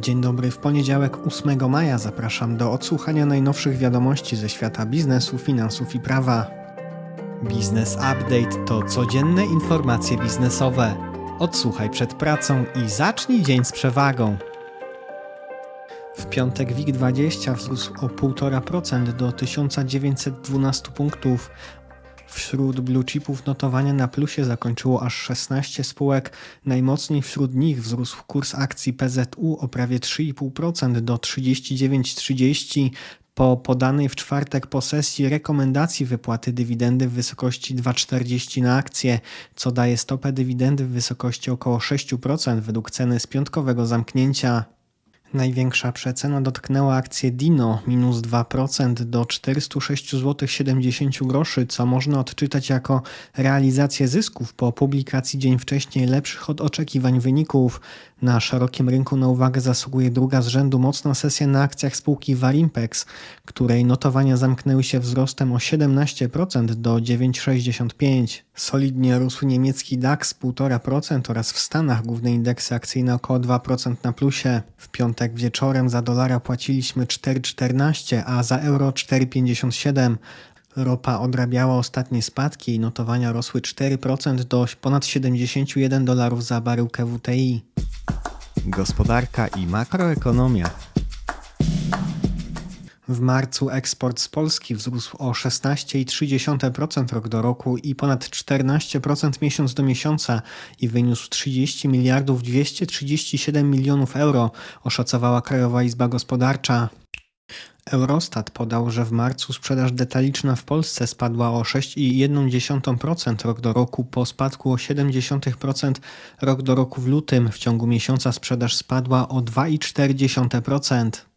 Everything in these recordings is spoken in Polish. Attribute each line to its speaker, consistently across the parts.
Speaker 1: Dzień dobry, w poniedziałek 8 maja zapraszam do odsłuchania najnowszych wiadomości ze świata biznesu, finansów i prawa. Biznes Update to codzienne informacje biznesowe. Odsłuchaj przed pracą i zacznij dzień z przewagą. W piątek WIG20 wzrósł o 1,5% do 1912 punktów. Wśród blue notowania na plusie zakończyło aż 16 spółek. Najmocniej wśród nich wzrósł kurs akcji PZU o prawie 3,5% do 39,30 po podanej w czwartek po sesji rekomendacji wypłaty dywidendy w wysokości 2,40 na akcję, co daje stopę dywidendy w wysokości około 6% według ceny z piątkowego zamknięcia. Największa przecena dotknęła akcję Dino minus 2% do 406,70 zł, co można odczytać jako realizację zysków po publikacji dzień wcześniej lepszych od oczekiwań wyników. Na szerokim rynku na uwagę zasługuje druga z rzędu mocna sesja na akcjach spółki Varimpex, której notowania zamknęły się wzrostem o 17% do 9,65. Solidnie rósł niemiecki DAX 1,5% oraz w Stanach główne indeksy akcyjne około 2% na plusie. W piątek wieczorem za dolara płaciliśmy 4,14, a za euro 4,57. Ropa odrabiała ostatnie spadki i notowania rosły 4% do ponad 71 dolarów za baryłkę WTI. Gospodarka i makroekonomia. W marcu eksport z Polski wzrósł o 16,3% rok do roku i ponad 14% miesiąc do miesiąca i wyniósł 30 miliardów 237 milionów euro, oszacowała Krajowa Izba Gospodarcza. Eurostat podał, że w marcu sprzedaż detaliczna w Polsce spadła o 6,1% rok do roku po spadku o 0,7% rok do roku w lutym. W ciągu miesiąca sprzedaż spadła o 2,4%.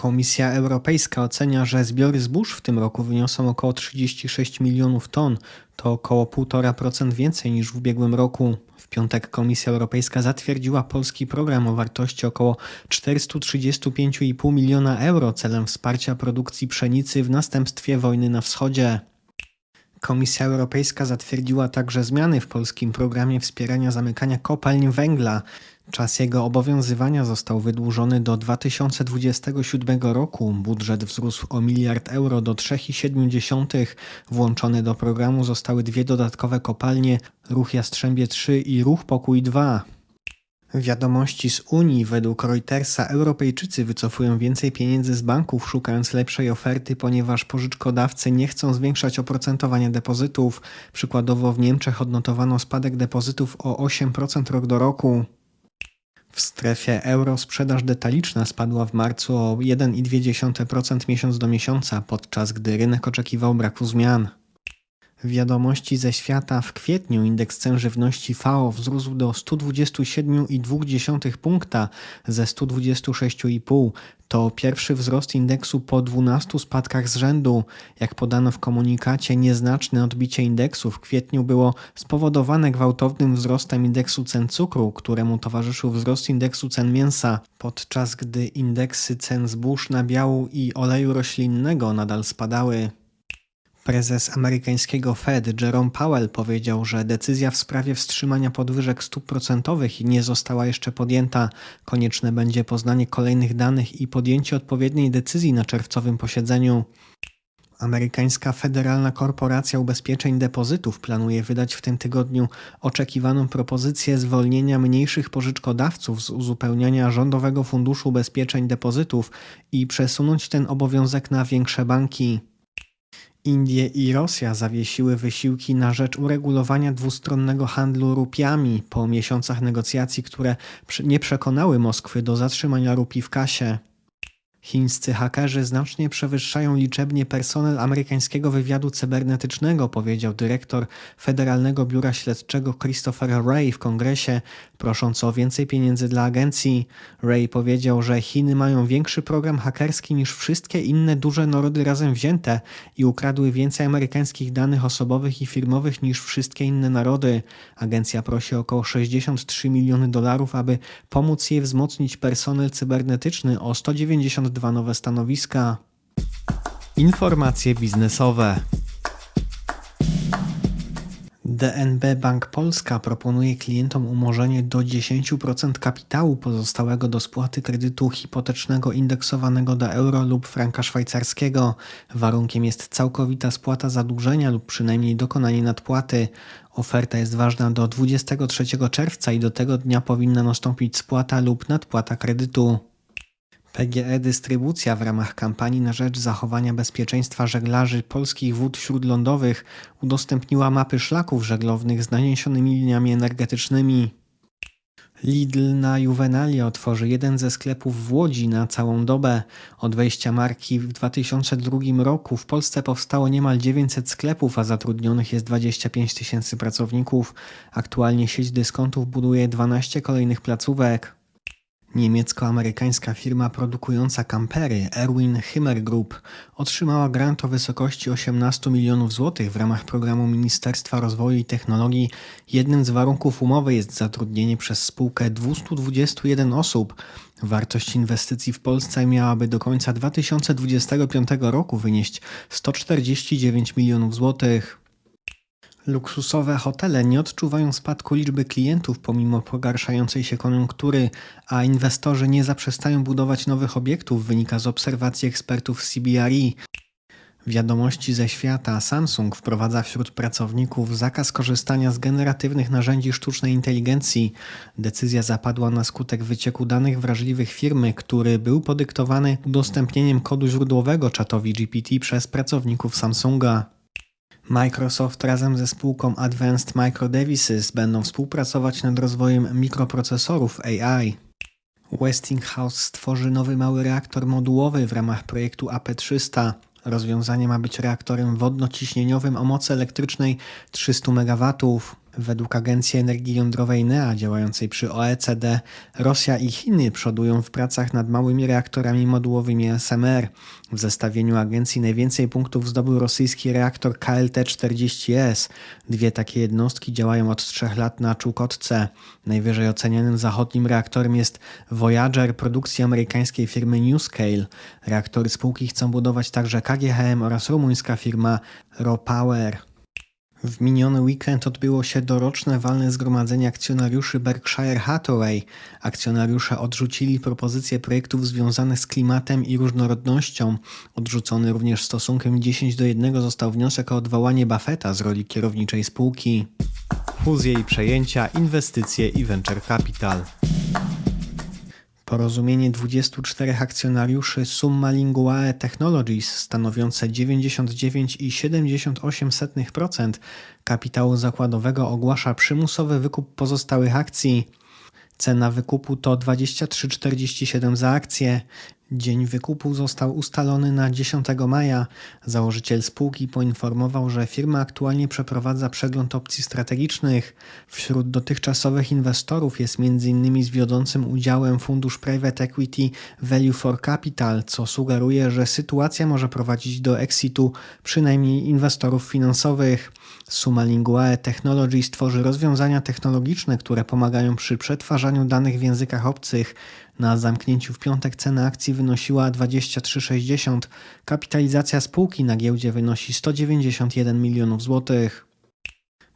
Speaker 1: Komisja Europejska ocenia, że zbiory zbóż w tym roku wyniosą około 36 milionów ton. To około 1,5% więcej niż w ubiegłym roku. W piątek Komisja Europejska zatwierdziła polski program o wartości około 435,5 miliona euro celem wsparcia produkcji pszenicy w następstwie wojny na wschodzie. Komisja Europejska zatwierdziła także zmiany w polskim programie wspierania zamykania kopalń węgla. Czas jego obowiązywania został wydłużony do 2027 roku. Budżet wzrósł o miliard euro do 3,7. Włączone do programu zostały dwie dodatkowe kopalnie, Ruch Jastrzębie 3 i Ruch Pokój 2. Wiadomości z Unii. Według Reutersa Europejczycy wycofują więcej pieniędzy z banków, szukając lepszej oferty, ponieważ pożyczkodawcy nie chcą zwiększać oprocentowania depozytów. Przykładowo w Niemczech odnotowano spadek depozytów o 8% rok do roku. W strefie euro sprzedaż detaliczna spadła w marcu o 1,2% miesiąc do miesiąca, podczas gdy rynek oczekiwał braku zmian. Wiadomości ze świata w kwietniu indeks cen żywności FAO wzrósł do 127,2 punkta ze 126,5. To pierwszy wzrost indeksu po 12 spadkach z rzędu. Jak podano w komunikacie, nieznaczne odbicie indeksu w kwietniu było spowodowane gwałtownym wzrostem indeksu cen cukru, któremu towarzyszył wzrost indeksu cen mięsa, podczas gdy indeksy cen zbóż, nabiału i oleju roślinnego nadal spadały. Prezes amerykańskiego Fed Jerome Powell powiedział, że decyzja w sprawie wstrzymania podwyżek stóp procentowych nie została jeszcze podjęta. Konieczne będzie poznanie kolejnych danych i podjęcie odpowiedniej decyzji na czerwcowym posiedzeniu. Amerykańska Federalna Korporacja Ubezpieczeń Depozytów planuje wydać w tym tygodniu oczekiwaną propozycję zwolnienia mniejszych pożyczkodawców z uzupełniania Rządowego Funduszu Ubezpieczeń Depozytów i przesunąć ten obowiązek na większe banki. Indie i Rosja zawiesiły wysiłki na rzecz uregulowania dwustronnego handlu rupiami po miesiącach negocjacji, które nie przekonały Moskwy do zatrzymania rupi w kasie. Chińscy hakerzy znacznie przewyższają liczebnie personel amerykańskiego wywiadu cybernetycznego, powiedział dyrektor Federalnego Biura Śledczego Christopher Wray w kongresie, prosząc o więcej pieniędzy dla agencji. Ray powiedział, że Chiny mają większy program hakerski niż wszystkie inne duże narody razem wzięte i ukradły więcej amerykańskich danych osobowych i firmowych niż wszystkie inne narody. Agencja prosi około 63 miliony dolarów, aby pomóc jej wzmocnić personel cybernetyczny o 192 dwa nowe stanowiska. Informacje biznesowe. DNB Bank Polska proponuje klientom umorzenie do 10% kapitału pozostałego do spłaty kredytu hipotecznego indeksowanego do euro lub franka szwajcarskiego. Warunkiem jest całkowita spłata zadłużenia lub przynajmniej dokonanie nadpłaty. Oferta jest ważna do 23 czerwca i do tego dnia powinna nastąpić spłata lub nadpłata kredytu. PGE Dystrybucja w ramach kampanii na rzecz zachowania bezpieczeństwa żeglarzy polskich wód śródlądowych udostępniła mapy szlaków żeglownych z naniesionymi liniami energetycznymi. Lidl na Juvenalia otworzy jeden ze sklepów w Łodzi na całą dobę. Od wejścia marki w 2002 roku w Polsce powstało niemal 900 sklepów, a zatrudnionych jest 25 tysięcy pracowników. Aktualnie sieć dyskontów buduje 12 kolejnych placówek. Niemiecko-amerykańska firma produkująca kampery Erwin Himmer Group otrzymała grant o wysokości 18 milionów złotych w ramach programu Ministerstwa Rozwoju i Technologii. Jednym z warunków umowy jest zatrudnienie przez spółkę 221 osób. Wartość inwestycji w Polsce miałaby do końca 2025 roku wynieść 149 milionów złotych. Luksusowe hotele nie odczuwają spadku liczby klientów pomimo pogarszającej się koniunktury, a inwestorzy nie zaprzestają budować nowych obiektów, wynika z obserwacji ekspertów CBRE. Wiadomości ze świata Samsung wprowadza wśród pracowników zakaz korzystania z generatywnych narzędzi sztucznej inteligencji. Decyzja zapadła na skutek wycieku danych wrażliwych firmy, który był podyktowany udostępnieniem kodu źródłowego czatowi GPT przez pracowników Samsunga. Microsoft razem ze spółką Advanced Micro Devices będą współpracować nad rozwojem mikroprocesorów AI. Westinghouse stworzy nowy mały reaktor modułowy w ramach projektu AP300. Rozwiązanie ma być reaktorem wodno-ciśnieniowym o mocy elektrycznej 300 MW. Według Agencji Energii Jądrowej NEA działającej przy OECD, Rosja i Chiny przodują w pracach nad małymi reaktorami modułowymi SMR. W zestawieniu agencji najwięcej punktów zdobył rosyjski reaktor KLT-40S. Dwie takie jednostki działają od trzech lat na Czukotce. Najwyżej ocenianym zachodnim reaktorem jest Voyager produkcji amerykańskiej firmy NewScale. Reaktory spółki chcą budować także KGHM oraz rumuńska firma RoPower. W miniony weekend odbyło się doroczne walne zgromadzenie akcjonariuszy Berkshire Hathaway. Akcjonariusze odrzucili propozycje projektów związanych z klimatem i różnorodnością. Odrzucony również stosunkiem 10 do 1 został wniosek o odwołanie Buffetta z roli kierowniczej spółki. Fuzje i przejęcia, inwestycje i venture capital. Porozumienie 24 akcjonariuszy Summa Linguae Technologies stanowiące 99,78% kapitału zakładowego ogłasza przymusowy wykup pozostałych akcji. Cena wykupu to 23,47 za akcję. Dzień wykupu został ustalony na 10 maja. Założyciel spółki poinformował, że firma aktualnie przeprowadza przegląd opcji strategicznych. Wśród dotychczasowych inwestorów jest m.in. z wiodącym udziałem fundusz Private Equity Value for Capital, co sugeruje, że sytuacja może prowadzić do exitu przynajmniej inwestorów finansowych. Suma Linguae Technology stworzy rozwiązania technologiczne, które pomagają przy przetwarzaniu danych w językach obcych. Na zamknięciu w piątek cena akcji wynosiła 23,60. Kapitalizacja spółki na giełdzie wynosi 191 milionów złotych.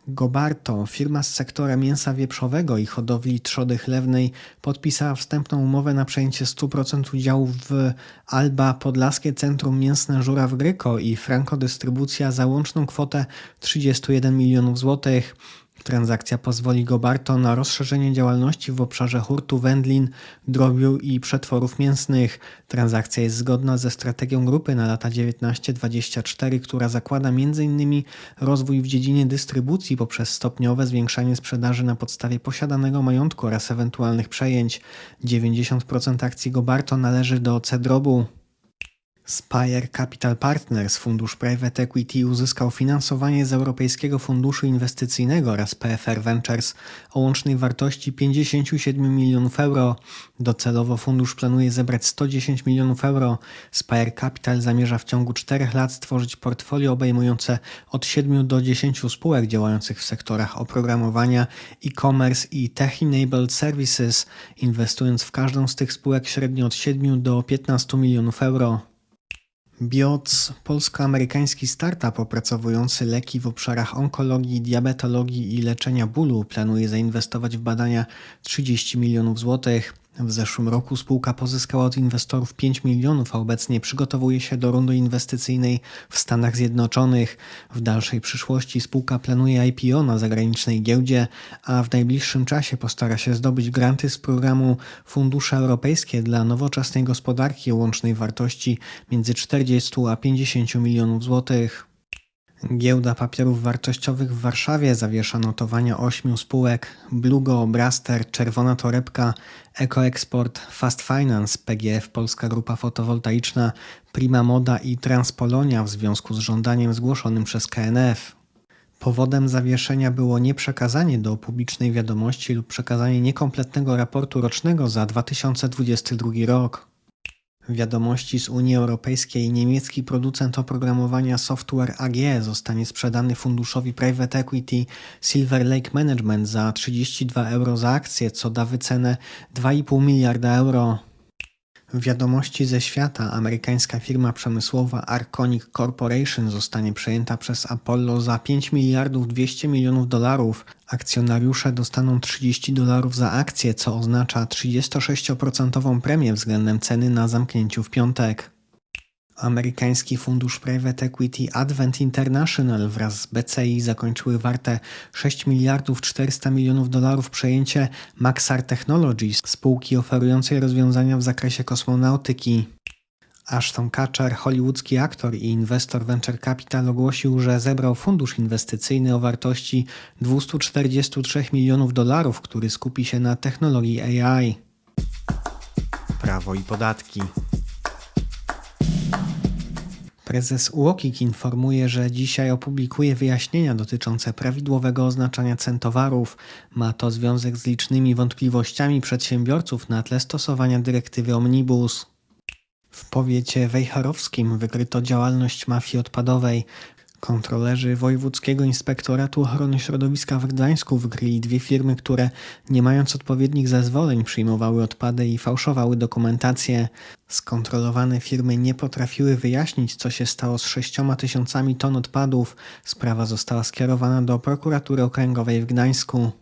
Speaker 1: Gobarto, firma z sektora mięsa wieprzowego i hodowli trzody chlewnej, podpisała wstępną umowę na przejęcie 100% udziałów w Alba Podlaskie Centrum Mięsne Żuraw Gryko i Franco Dystrybucja za łączną kwotę 31 milionów złotych. Transakcja pozwoli Gobarto na rozszerzenie działalności w obszarze hurtu wędlin, drobiu i przetworów mięsnych. Transakcja jest zgodna ze strategią grupy na lata 19-24, która zakłada m.in. rozwój w dziedzinie dystrybucji poprzez stopniowe zwiększanie sprzedaży na podstawie posiadanego majątku oraz ewentualnych przejęć. 90% akcji Gobarto należy do Cedrobu. Spire Capital Partners, fundusz Private Equity, uzyskał finansowanie z Europejskiego Funduszu Inwestycyjnego oraz PFR Ventures o łącznej wartości 57 milionów euro. Docelowo fundusz planuje zebrać 110 milionów euro. Spire Capital zamierza w ciągu 4 lat stworzyć portfolio obejmujące od 7 do 10 spółek działających w sektorach oprogramowania, e-commerce i tech-enabled services, inwestując w każdą z tych spółek średnio od 7 do 15 milionów euro. Bioc, polsko-amerykański startup opracowujący leki w obszarach onkologii, diabetologii i leczenia bólu, planuje zainwestować w badania 30 milionów złotych. W zeszłym roku spółka pozyskała od inwestorów 5 milionów, a obecnie przygotowuje się do rundy inwestycyjnej w Stanach Zjednoczonych. W dalszej przyszłości spółka planuje IPO na zagranicznej giełdzie, a w najbliższym czasie postara się zdobyć granty z programu Fundusze Europejskie dla nowoczesnej gospodarki o łącznej wartości między 40 a 50 milionów złotych. Giełda Papierów Wartościowych w Warszawie zawiesza notowania ośmiu spółek Blugo, Braster, Czerwona Torebka, EcoExport, Fast Finance, PGF Polska Grupa Fotowoltaiczna, Prima Moda i Transpolonia w związku z żądaniem zgłoszonym przez KNF. Powodem zawieszenia było nieprzekazanie do publicznej wiadomości lub przekazanie niekompletnego raportu rocznego za 2022 rok. Wiadomości z Unii Europejskiej niemiecki producent oprogramowania Software AG zostanie sprzedany funduszowi Private Equity Silver Lake Management za 32 euro za akcję, co da wycenę 2,5 miliarda euro. Wiadomości ze świata. Amerykańska firma przemysłowa Arconic Corporation zostanie przejęta przez Apollo za 5 miliardów 200 milionów dolarów. Akcjonariusze dostaną 30 dolarów za akcję, co oznacza 36% premię względem ceny na zamknięciu w piątek. Amerykański fundusz Private Equity Advent International wraz z BCI zakończyły warte 6 miliardów 400 milionów dolarów przejęcie Maxar Technologies, spółki oferującej rozwiązania w zakresie kosmonautyki. Ashton Kutcher, hollywoodzki aktor i inwestor Venture Capital ogłosił, że zebrał fundusz inwestycyjny o wartości 243 milionów dolarów, który skupi się na technologii AI. Prawo i podatki. Prezes UOKiK informuje, że dzisiaj opublikuje wyjaśnienia dotyczące prawidłowego oznaczania cen towarów. Ma to związek z licznymi wątpliwościami przedsiębiorców na tle stosowania dyrektywy Omnibus. W powiecie wejherowskim wykryto działalność mafii odpadowej. Kontrolerzy Wojewódzkiego Inspektoratu Ochrony Środowiska w Gdańsku wykryli dwie firmy, które nie mając odpowiednich zezwoleń przyjmowały odpady i fałszowały dokumentację. Skontrolowane firmy nie potrafiły wyjaśnić, co się stało z sześcioma tysiącami ton odpadów. Sprawa została skierowana do prokuratury okręgowej w Gdańsku.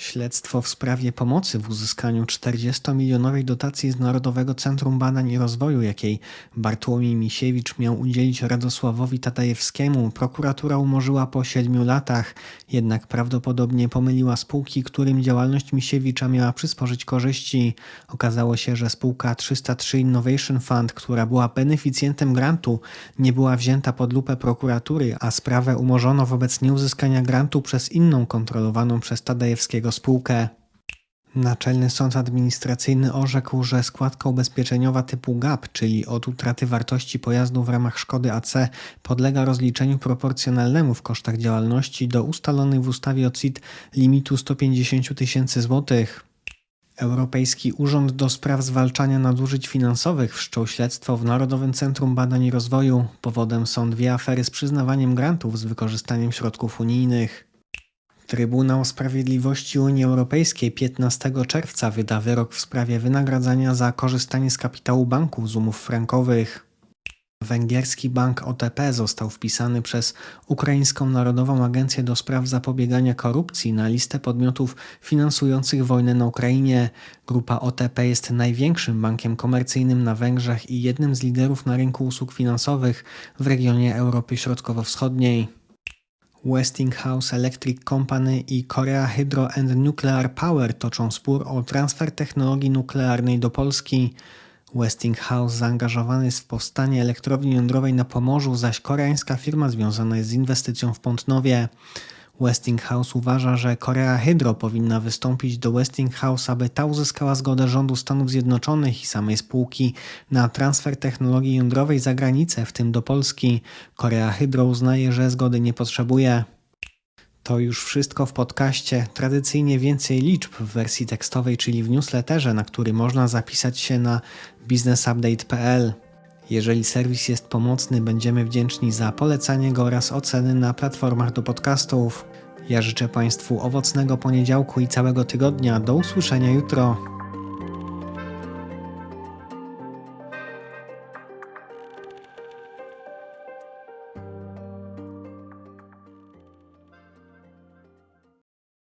Speaker 1: Śledztwo w sprawie pomocy w uzyskaniu 40-milionowej dotacji z Narodowego Centrum Badań i Rozwoju, jakiej Bartłomiej Misiewicz miał udzielić Radosławowi Tatajewskiemu, prokuratura umorzyła po siedmiu latach, jednak prawdopodobnie pomyliła spółki, którym działalność Misiewicza miała przysporzyć korzyści. Okazało się, że spółka 303 Innovation Fund, która była beneficjentem grantu, nie była wzięta pod lupę prokuratury, a sprawę umorzono wobec nieuzyskania grantu przez inną kontrolowaną przez Tadajewskiego spółkę. Naczelny Sąd Administracyjny orzekł, że składka ubezpieczeniowa typu GAP, czyli od utraty wartości pojazdu w ramach szkody AC, podlega rozliczeniu proporcjonalnemu w kosztach działalności do ustalonych w ustawie o CIT limitu 150 tysięcy złotych. Europejski Urząd do Spraw Zwalczania Nadużyć Finansowych wszczął śledztwo w Narodowym Centrum Badań i Rozwoju. Powodem są dwie afery z przyznawaniem grantów z wykorzystaniem środków unijnych. Trybunał Sprawiedliwości Unii Europejskiej 15 czerwca wyda wyrok w sprawie wynagradzania za korzystanie z kapitału banków z umów frankowych. Węgierski bank OTP został wpisany przez Ukraińską Narodową Agencję do Spraw Zapobiegania Korupcji na listę podmiotów finansujących wojnę na Ukrainie. Grupa OTP jest największym bankiem komercyjnym na Węgrzech i jednym z liderów na rynku usług finansowych w regionie Europy Środkowo-Wschodniej. Westinghouse Electric Company i Korea Hydro and Nuclear Power toczą spór o transfer technologii nuklearnej do Polski. Westinghouse zaangażowany jest w powstanie elektrowni jądrowej na Pomorzu, zaś koreańska firma związana jest z inwestycją w Pątnowie. Westinghouse uważa, że Korea Hydro powinna wystąpić do Westinghouse, aby ta uzyskała zgodę rządu Stanów Zjednoczonych i samej spółki na transfer technologii jądrowej za granicę, w tym do Polski. Korea Hydro uznaje, że zgody nie potrzebuje. To już wszystko w podcaście. Tradycyjnie więcej liczb w wersji tekstowej, czyli w newsletterze, na który można zapisać się na businessupdate.pl. Jeżeli serwis jest pomocny, będziemy wdzięczni za polecanie go oraz oceny na platformach do podcastów. Ja życzę Państwu owocnego poniedziałku i całego tygodnia. Do usłyszenia jutro.